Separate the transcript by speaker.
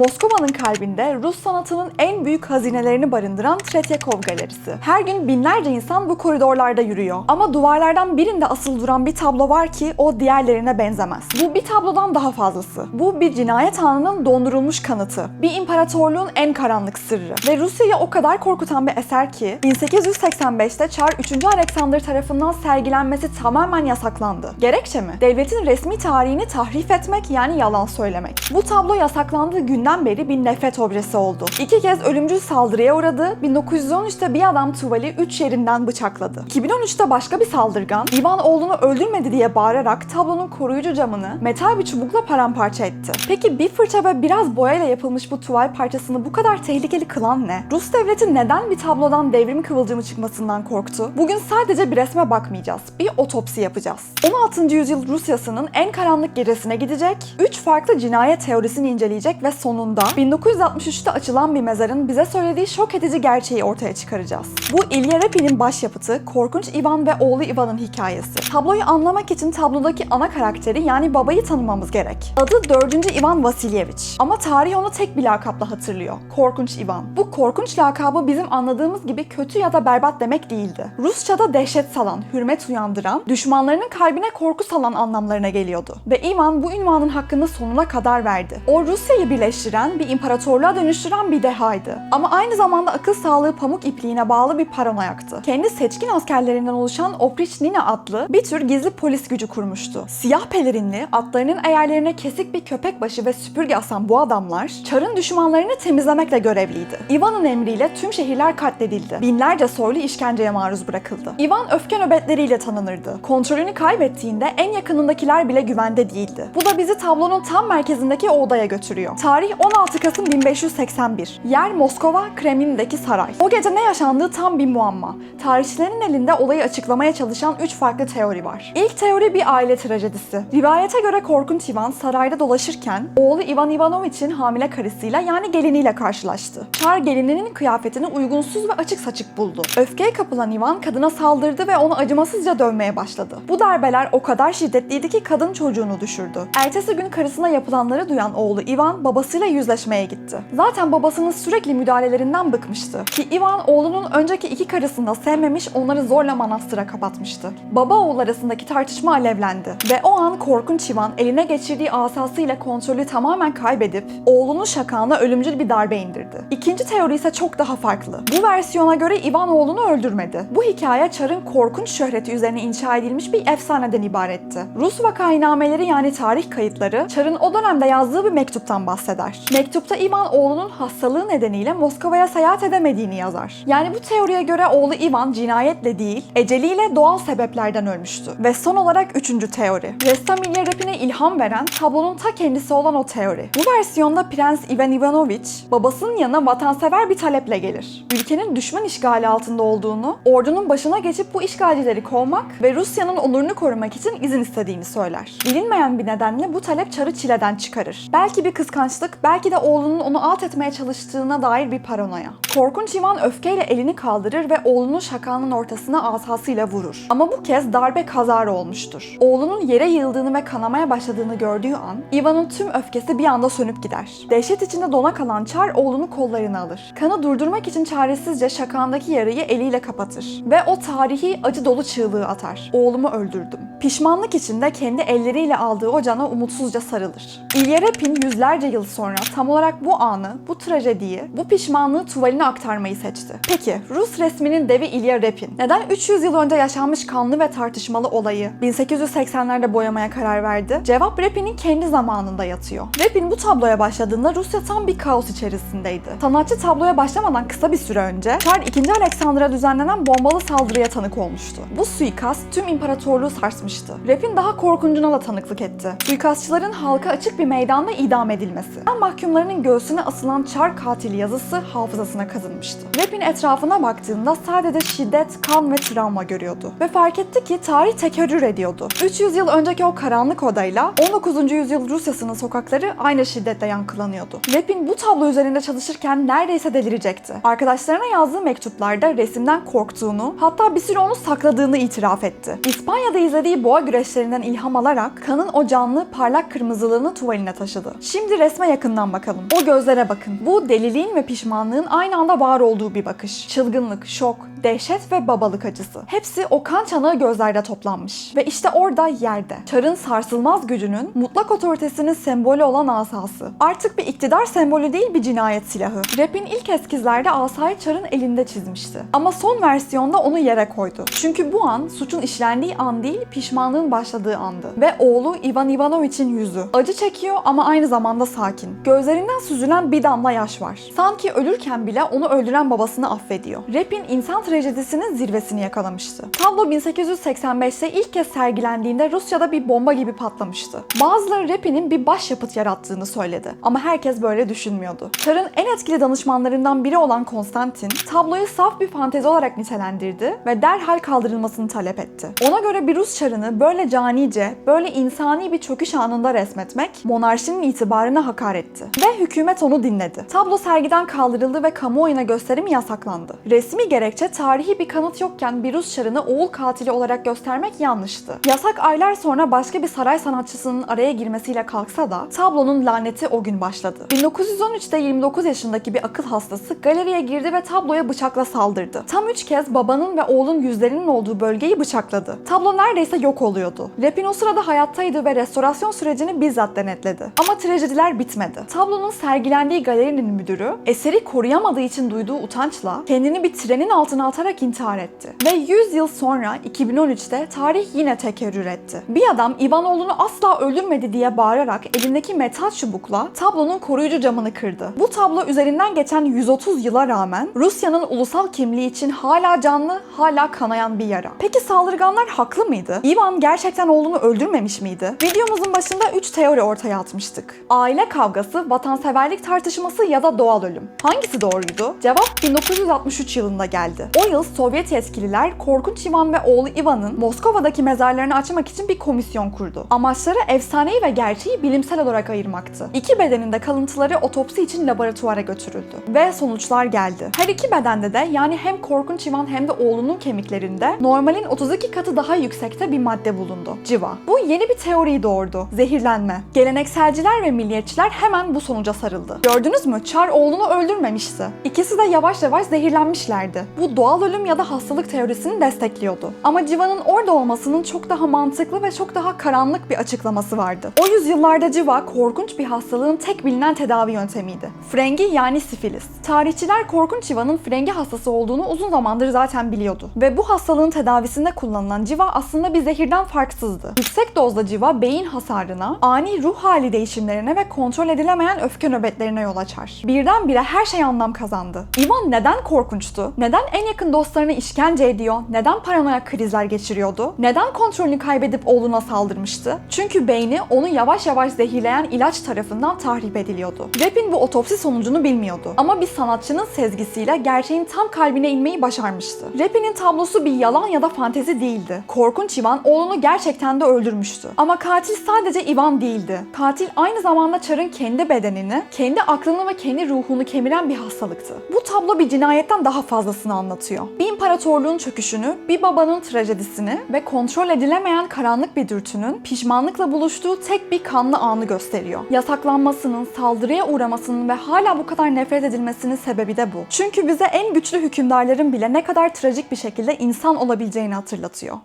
Speaker 1: Moskova'nın kalbinde Rus sanatının en büyük hazinelerini barındıran Tretyakov Galerisi. Her gün binlerce insan bu koridorlarda yürüyor. Ama duvarlardan birinde asıl duran bir tablo var ki o diğerlerine benzemez. Bu bir tablodan daha fazlası. Bu bir cinayet anının dondurulmuş kanıtı. Bir imparatorluğun en karanlık sırrı. Ve Rusya'yı o kadar korkutan bir eser ki 1885'te Çar 3. Alexander tarafından sergilenmesi tamamen yasaklandı. Gerekçe mi? Devletin resmi tarihini tahrif etmek yani yalan söylemek. Bu tablo yasaklandığı günden beri bir nefret objesi oldu. İki kez ölümcül saldırıya uğradı. 1913'te bir adam Tuval'i 3 yerinden bıçakladı. 2013'te başka bir saldırgan Ivan oğlunu öldürmedi diye bağırarak tablonun koruyucu camını metal bir çubukla paramparça etti. Peki bir fırça ve biraz boyayla yapılmış bu tuval parçasını bu kadar tehlikeli kılan ne? Rus devleti neden bir tablodan devrim kıvılcımı çıkmasından korktu? Bugün sadece bir resme bakmayacağız. Bir otopsi yapacağız. 16. yüzyıl Rusyası'nın en karanlık gecesine gidecek, 3 farklı cinayet teorisini inceleyecek ve sonunda 1963'te açılan bir mezarın bize söylediği şok edici gerçeği ortaya çıkaracağız. Bu İlya Repin'in başyapıtı korkunç Ivan ve oğlu Ivan'ın hikayesi. Tabloyu anlamak için tablodaki ana karakteri yani babayı tanımamız gerek. Adı 4. Ivan Vasilyevich ama tarih onu tek bir lakapla hatırlıyor. Korkunç Ivan. Bu korkunç lakabı bizim anladığımız gibi kötü ya da berbat demek değildi. Rusça'da dehşet salan, hürmet uyandıran, düşmanlarının kalbine korku salan anlamlarına geliyordu. Ve Ivan bu ünvanın hakkını sonuna kadar verdi. O Rusya'yı birleştiren, bir imparatorluğa dönüştüren bir dehaydı. Ama aynı zamanda akıl sağlığı pamuk ipliğine bağlı bir paranoyaktı. Kendi seçkin askerlerinden oluşan Opriçnina adlı bir tür gizli polis gücü kurmuştu. Siyah pelerinli, atlarının eğerlerine kesik bir köpek başı ve süpürge asan bu adamlar, Çar'ın düşmanlarını temizlemekle görevliydi. Ivan'ın emriyle tüm şehirler katledildi. Binlerce soylu işkenceye maruz bırakıldı. Ivan öfke nöbetleriyle tanınırdı. Kontrolünü kaybettiğinde en yakınındakiler bile güvende değildi. Bu da bizi tablonun tam merkezindeki o odaya götürüyor. Tarih 16 Kasım 1581. Yer Moskova, Kremlin'deki saray. O gece ne yaşandığı tam bir muamma. Tarihçilerin elinde olayı açıklamaya çalışan 3 farklı teori var. İlk teori bir aile trajedisi. Rivayete göre korkunç Ivan sarayda dolaşırken oğlu Ivan Ivanovich'in hamile karısıyla yani geliniyle karşılaştı. Çar gelininin kıyafetini uygunsuz ve açık saçık buldu. Öfkeye kapılan Ivan kadına saldırdı ve onu acımasızca dövmeye başladı. Bu darbeler o kadar şiddetliydi ki kadın çocuğunu düşürdü. Ertesi gün karısına yapılanları duyan oğlu Ivan babasıyla yüzleşmeye gitti. Zaten babasının sürekli müdahalelerinden bıkmıştı. Ki Ivan oğlunun önceki iki karısını da sevmemiş onları zorla manastıra kapatmıştı. Baba oğul arasındaki tartışma alevlendi. Ve o an korkunç Ivan eline geçirdiği asasıyla kontrolü tamamen kaybedip oğlunun şakağına ölümcül bir darbe indirdi. İkinci teori ise çok daha farklı. Bu versiyona göre Ivan oğlunu öldürmedi. Bu hikaye Çar'ın korkunç şöhreti üzerine inşa edilmiş bir efsaneden ibaretti. Rus vakainameleri yani tarih kayıtları Çar'ın o dönemde yazdığı bir mektuptan bahseder. Mektupta Ivan oğlunun hastalığı nedeniyle Moskova'ya seyahat edemediğini yazar. Yani bu teoriye göre oğlu Ivan cinayetle değil, eceliyle doğal sebeplerden ölmüştü. Ve son olarak üçüncü teori. Ressam İlya Repin'e ilham veren tablonun ta kendisi olan o teori. Bu versiyonda Prens Ivan Ivanovich babasının yanına vatansever bir taleple gelir. Ülkenin düşman işgali altında olduğunu, ordunun başına geçip bu işgalcileri kovmak ve Rusya'nın onurunu korumak için izin istediğini söyler. Bilinmeyen bir nedenle bu talep Çar'ı çileden çıkarır. Belki bir kıskançlık, belki de oğlunun onu alt etmeye çalıştığına dair bir paranoya. Korkunç Ivan öfkeyle elini kaldırır ve oğlunun şakağının ortasına asasıyla vurur. Ama bu kez darbe kazara olmuştur. Oğlunun yere yığıldığını ve kanamaya başladığını gördüğü an Ivan'ın tüm öfkesi bir anda sönüp gider. Dehşet içinde dona kalan Çar oğlunu kollarına alır. Kanı durdurmak için çaresizce şakağındaki yarayı eliyle kapatır. Ve o tarihi acı dolu çığlığı atar. Oğlumu öldürdüm. Pişmanlık içinde kendi elleriyle aldığı o cana umutsuzca sarılır. İlya Repin yüzlerce yıl sonra tam olarak bu anı, bu trajediyi, bu pişmanlığı tuvaline aktarmayı seçti. Peki Rus resminin devi İlya Repin neden 300 yıl önce yaşanmış kanlı ve tartışmalı olayı 1880'lerde boyamaya karar verdi? Cevap Repin'in kendi zamanında yatıyor. Repin bu tabloya başladığında Rusya tam bir kaos içerisindeydi. Sanatçı tabloya başlamadan kısa bir süre önce Çar 2. Alexander'a düzenlenen bombalı saldırıya tanık olmuştu. Bu suikast tüm imparatorluğu sarsmıştı. Repin daha korkuncuna da tanıklık etti. Suikastçıların halka açık bir meydanda idam edilmesi. Mahkumlarının göğsüne asılan Çar katili yazısı hafızasına kazınmıştı. Repin etrafına baktığında sadece şiddet, kan ve travma görüyordu. Ve fark etti ki tarih tekerrür ediyordu. 300 yıl önceki o karanlık odayla 19. yüzyıl Rusyası'nın sokakları aynı şiddetle yankılanıyordu. Repin bu tablo üzerinde çalışırken neredeyse delirecekti. Arkadaşlarına yazdığı mektuplarda resimden korktuğunu, hatta bir süre onu sakladığını itiraf etti. İspanya'da izlediği boğa güreşlerinden ilham alarak kanın o canlı parlak kırmızılığını tuvaline taşıdı. Şimdi resme yakından bakalım. O gözlere bakın. Bu deliliğin ve pişmanlığın aynı anda var olduğu bir bakış. Çılgınlık, şok, dehşet ve babalık acısı. Hepsi o kan çanağı gözlerde toplanmış. Ve işte orada yerde. Çar'ın sarsılmaz gücünün, mutlak otoritesinin sembolü olan asası. Artık bir iktidar sembolü değil bir cinayet silahı. Rap'in ilk eskizlerde asayı Çar'ın elinde çizmişti. Ama son versiyonda onu yere koydu. Çünkü bu an suçun işlendiği an değil, pişmanlığın başladığı andı. Ve oğlu Ivan Ivanovich'in yüzü. Acı çekiyor ama aynı zamanda sakin. Gözlerinden süzülen bir damla yaş var. Sanki ölürken bile onu öldüren babasını affediyor. Rap'in insan trajedisinin zirvesini yakalamıştı. Tablo 1885'te ilk kez sergilendiğinde Rusya'da bir bomba gibi patlamıştı. Bazıları Rap'inin bir başyapıt yarattığını söyledi. Ama herkes böyle düşünmüyordu. Çar'ın en etkili danışmanlarından biri olan Konstantin, tabloyu saf bir fantezi olarak nitelendirdi ve derhal kaldırılmasını talep etti. Ona göre bir Rus çarını böyle canice, böyle insani bir çöküş anında resmetmek, monarşinin itibarına hakaretti. Ve hükümet onu dinledi. Tablo sergiden kaldırıldı ve kamuoyuna gösterimi yasaklandı. Resmi gerekçe tarihi bir kanıt yokken bir Rus çarını oğul katili olarak göstermek yanlıştı. Yasak aylar sonra başka bir saray sanatçısının araya girmesiyle kalksa da tablonun laneti o gün başladı. 1913'te 29 yaşındaki bir akıl hastası galeriye girdi ve tabloya bıçakla saldırdı. Tam 3 kez babanın ve oğlun yüzlerinin olduğu bölgeyi bıçakladı. Tablo neredeyse yok oluyordu. Rapin o sırada hayattaydı ve restorasyon sürecini bizzat denetledi. Ama trajediler bitmedi. Tablonun sergilendiği galerinin müdürü eseri koruyamadığı için duyduğu utançla kendini bir trenin altına atarak intihar etti. Ve 100 yıl sonra 2013'te tarih yine tekerrür etti. Bir adam Ivanoğlu'nu asla öldürmedi diye bağırarak elindeki metal çubukla tablonun koruyucu camını kırdı. Bu tablo üzerinden geçen 130 yıla rağmen Rusya'nın ulusal kimliği için hala canlı, hala kanayan bir yara. Peki saldırganlar haklı mıydı? Ivan gerçekten oğlunu öldürmemiş miydi? Videomuzun başında 3 teori ortaya atmıştık. Aile kavgası, vatanseverlik tartışması ya da doğal ölüm. Hangisi doğruydu? Cevap 1963 yılında geldi. O yıl Sovyet yetkililer Korkunç Ivan ve oğlu Ivan'ın Moskova'daki mezarlarını açmak için bir komisyon kurdu. Amaçları efsaneyi ve gerçeği bilimsel olarak ayırmaktı. İki bedenin de kalıntıları otopsi için laboratuvara götürüldü. Ve sonuçlar geldi. Her iki bedende de yani hem Korkunç Ivan hem de oğlunun kemiklerinde normalin 32 katı daha yüksekte bir madde bulundu. Civa. Bu yeni bir teoriyi doğurdu. Zehirlenme. Gelenekselciler ve milliyetçiler hemen bu sonuca sarıldı. Gördünüz mü? Çar oğlunu öldürmemişti. İkisi de yavaş yavaş zehirlenmişlerdi. Bu doğal ölüm ya da hastalık teorisini destekliyordu. Ama Civa'nın orada olmasının çok daha mantıklı ve çok daha karanlık bir açıklaması vardı. O yüzyıllarda Civa korkunç bir hastalığın tek bilinen tedavi yöntemiydi. Frengi yani sifilis. Tarihçiler korkunç Civa'nın frengi hastası olduğunu uzun zamandır zaten biliyordu. Ve bu hastalığın tedavisinde kullanılan Civa aslında bir zehirden farksızdı. Yüksek dozda Civa beyin hasarına, ani ruh hali değişimlerine ve kontrol edilemeyen öfke nöbetlerine yol açar. Birdenbire her şey anlam kazandı. Ivan neden korkunçtu? Neden en yakın dostlarını işkence ediyor? Neden paranoyak krizler geçiriyordu? Neden kontrolünü kaybedip oğluna saldırmıştı? Çünkü beyni onu yavaş yavaş zehirleyen ilaç tarafından tahrip ediliyordu. Rapin bu otopsi sonucunu bilmiyordu. Ama bir sanatçının sezgisiyle gerçeğin tam kalbine inmeyi başarmıştı. Rapin'in tablosu bir yalan ya da fantezi değildi. Korkunç Ivan oğlunu gerçekten de öldürmüştü. Ama katil sadece Ivan değildi. Katil aynı zamanda Çar'ın kendi bedenini, kendi aklını ve kendi ruhunu kemiren bir hastalıktı. Bu tablo bir cinayetten daha fazlasını anlatıyor. Bir imparatorluğun çöküşünü, bir babanın trajedisini ve kontrol edilemeyen karanlık bir dürtünün pişmanlıkla buluştuğu tek bir kanlı anı gösteriyor. Yasaklanmasının, saldırıya uğramasının ve hala bu kadar nefret edilmesinin sebebi de bu. Çünkü bize en güçlü hükümdarların bile ne kadar trajik bir şekilde insan olabileceğini hatırlatıyor.